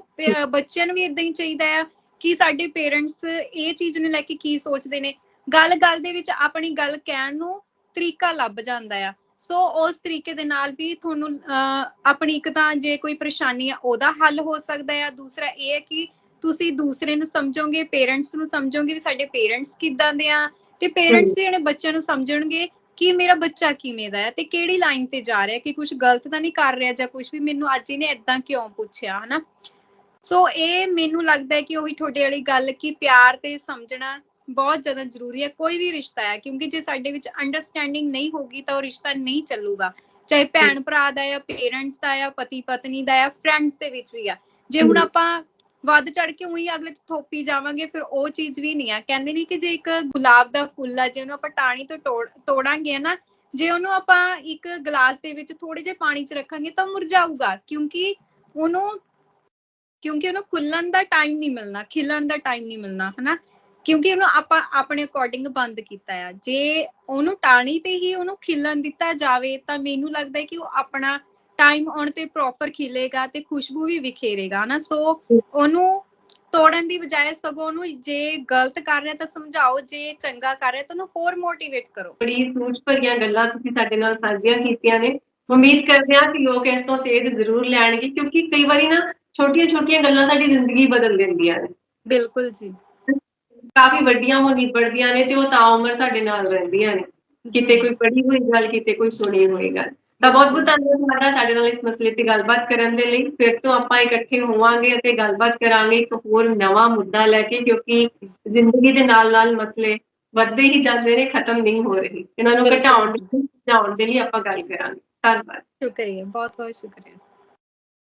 ਬੱਚਿਆਂ ਨੂੰ ਵੀ ਇਦਾਂ ਹੀ ਚਾਹੀਦਾ ਹੈ ਕਿ ਸਾਡੇ ਪੇਰੈਂਟਸ ਇਹ ਚੀਜ਼ ਨੂੰ ਲੈ ਕੇ ਕੀ ਸੋਚਦੇ ਨੇ। ਗੱਲ ਗੱਲ ਦੇ ਵਿੱਚ ਆਪਣੀ ਗੱਲ ਕਹਿਣ ਨੂੰ ਤਰੀਕਾ ਲੱਭ ਜਾਂਦਾ ਆ। ਸੋ ਉਸ ਤਰੀਕੇ ਦੇ ਨਾਲ ਵੀ ਤੁਹਾਨੂੰ ਆਪਣੀ ਇੱਕ ਤਾਂ ਜੇ ਕੋਈ ਪਰੇਸ਼ਾਨੀ ਆ ਉਹਦਾ ਹੱਲ ਹੋ ਸਕਦਾ ਹੈ ਦੂਸਰਾ ਇਹ ਹੈ ਕਿ ਤੁਸੀਂ ਦੂਸਰੇ ਨੂੰ ਸਮਝੋਗੇ ਪੇਰੈਂਟਸ ਨੂੰ ਸਮਝੋਗੇ ਵੀ ਸਾਡੇ ਪੇਰੈਂਟਸ ਕਿੱਦਾਂ ਦੇ ਆ ਤੇ ਪੇਰੈਂਟਸ ਵੀ ਆਪਣੇ ਬੱਚਿਆਂ ਨੂੰ ਸਮਝਣਗੇ ਕਿ ਮੇਰਾ ਬੱਚਾ ਕਿਵੇਂ ਦਾ ਹੈ ਤੇ ਕਿਹੜੀ ਲਾਈਨ ਤੇ ਜਾ ਰਿਹਾ ਕਿ ਕੁਝ ਗਲਤ ਤਾਂ ਨਹੀਂ ਕਰ ਰਿਹਾ ਜਾਂ ਕੁਝ ਵੀ ਮੈਨੂੰ ਅੱਜ ਇਹਨੇ ਇਦਾਂ ਕਿਉਂ ਪੁੱਛਿਆ ਹਨਾ? ਸੋ ਇਹ ਮੈਨੂੰ ਲੱਗਦਾ ਹੈ ਕਿ ਉਹੀ ਤੁਹਾਡੇ ਵਾਲੀ ਗੱਲ ਕਿ ਪਿਆਰ ਤੇ ਸਮਝਣਾ ਬਹੁਤ ਜ਼ਿਆਦਾ ਜ਼ਰੂਰੀ ਹੈ ਕੋਈ ਵੀ ਰਿਸ਼ਤਾ ਹੈ ਕਿਉਂਕਿ ਜੇ ਸਾਡੇ ਵਿੱਚ ਅੰਡਰਸਟੈਂਡਿੰਗ ਨਹੀਂ ਹੋਗੀ ਤਾਂ ਉਹ ਰਿਸ਼ਤਾ ਨਹੀਂ ਚੱਲੂਗਾ। ਚਾਹੇ ਭੈਣ ਭਰਾ ਦਾ ਆ ਪੇਰੈਂਟਸ ਦਾ ਆ ਪਤੀ ਪਤਨੀ ਦਾ ਆ ਫਰੈਂਡਸ ਦੇ ਵਿੱਚ ਵੀ ਆ। ਜੇ ਹੁਣ। ਆਪਾਂ ਵੱਧ ਚੜ ਕੇ ਉਹੀ ਅਗਲੇ ਤੇ ਥੋਪੀ ਜਾਵਾਂਗੇ, ਫਿਰ ਉਹ ਚੀਜ਼ ਵੀ ਨਹੀਂ ਆ। ਕਹਿੰਦੇ ਨਹੀਂ ਕਿ ਜੇ ਇੱਕ ਗੁਲਾਬ ਦਾ ਫੁੱਲ ਆ, ਜੇ ਉਹਨੂੰ ਆਪਾਂ ਟਾਣੀ ਤੋਂ ਤੋੜਾਂਗੇ ਨਾ ਜੇ ਉਹਨੂੰ ਆਪਾਂ ਇੱਕ ਗਲਾਸ ਦੇ ਵਿੱਚ ਥੋੜੇ ਜਿਹੇ ਪਾਣੀ 'ਚ ਰੱਖਾਂਗੇ ਤਾਂ ਮੁਰਝਾਊਗਾ, ਕਿਉਂਕਿ ਉਹਨੂੰ ਕਿਉਂਕਿ ਉਹਨੂੰ ਖੁੱਲਣ ਦਾ ਟਾਈਮ ਨਹੀਂ ਮਿਲਣਾ, ਖਿਲਣ ਦਾ ਟਾਈਮ ਨਹੀਂ ਮਿਲਣਾ, ਹਨਾ। ਕਿਉਂਕਿ ਉਹਨੂੰ ਆਪਾਂ ਆਪਣੇ ਅਕੋਰਡਿੰਗ ਬੰਦ ਕੀਤਾ ਆ। ਜੇ ਉਹਨੂੰ ਟਾਣੀ ਤੇ ਹੀ ਉਹਨੂੰ ਖਿਲਣ ਦਿੱਤਾ ਜਾਵੇ, ਤਾਂ ਮੈਨੂੰ ਲੱਗਦਾ ਹੈ ਕਿ ਉਹ ਆਪਣਾ ਟਾਈਮ ਆਉਣ ਤੇ ਪ੍ਰੋਪਰ ਖਿਲੇਗਾ ਤੇ ਖੁਸ਼ਬੂ ਵੀ ਵਿਖੇਰੇਗਾ ਨਾ ਸੋ ਉਹਨੂੰ ਤੋੜਨ ਦੀ ਬਜਾਏ ਸਗੋਂ ਉਹਨੂੰ ਜੇ ਗਲਤ ਕਰ ਰਿਹਾ ਤਾਂ ਸਮਝਾਓ ਜੇ ਚੰਗਾ ਕਰ ਰਿਹਾ ਤਾਂ ਉਹਨੂੰ ਹੋਰ ਮੋਟੀਵੇਟ ਕਰੋ। ਬੜੀ ਸੂਝ ਭਰੀਆਂ ਗੱਲਾਂ ਤੁਸੀਂ ਸਾਡੇ ਨਾਲ ਸਾਂਝੀਆਂ ਕੀਤੀਆਂ ਨੇ। ਉਮੀਦ ਕਰਦੇ ਹਾਂ ਕਿ ਲੋਕ ਇਸ ਤੋਂ ਸੇਧ ਜ਼ਰੂਰ ਲੈਣਗੇ ਕਿਉਂਕਿ ਕਈ ਵਾਰੀ ਨਾ ਛੋਟੀਆਂ-ਛੋਟੀਆਂ ਗੱਲਾਂ ਸਾਡੀ ਜ਼ਿੰਦਗੀ ਬਦਲ ਦਿੰਦੀਆਂ ਨੇ। ਬਿਲਕੁਲ ਜੀ। ਕਾਫੀ ਵੱਡੀਆਂ ਹੋ ਨਿਬੜਦੀਆਂ ਨੇ ਤੇ ਉਹ ਤਾਂ ਉਮਰ ਸਾਡੇ ਨਾਲ ਰਹਿੰਦੀਆਂ ਨੇ। ਕਿਤੇ ਕੋਈ ਪੜ੍ਹੀ ਹੋਈ ਗੱਲ ਕਿਤੇ ਕੋਈ ਸੁਣੀ ਹੋਈ ਗੱਲ। ਤਾਂ ਬਹੁਤ ਬਹੁਤ ਧੰਨਵਾਦ ਤੁਹਾਡਾ ਸਾਡੇ ਨਾਲ ਇਸ ਮਸਲੇ ਤੇ ਗੱਲਬਾਤ ਕਰਨ ਦੇ ਲਈ। ਫਿਰ ਤੋਂ ਆਪਾਂ ਇਕੱਠੇ ਹੋਵਾਂਗੇ ਅਤੇ ਗੱਲਬਾਤ ਕਰਾਂਗੇ ਇੱਕ ਹੋਰ ਨਵਾਂ ਮੁੱਦਾ ਲੈ ਕੇ ਕਿਉਂਕਿ ਜ਼ਿੰਦਗੀ ਦੇ ਨਾਲ-ਨਾਲ ਮਸਲੇ ਵੱਧਦੇ ਹੀ ਜਾਂਦੇ ਨੇ ਖਤਮ ਨਹੀਂ ਹੋ ਰਹੇ। ਇਹਨਾਂ ਨੂੰ। ਘਟਾਉਣ ਘਟਾਉਣ ਦੇ ਲਈ ਆਪਾਂ ਗੱਲ ਕਰਾਂਗੇ। ਧੰਨਵਾਦ। ਸ਼ੁਕਰੀਆ ਬਹੁਤ ਬਹੁਤ ਸ਼ੁਕਰੀਆ।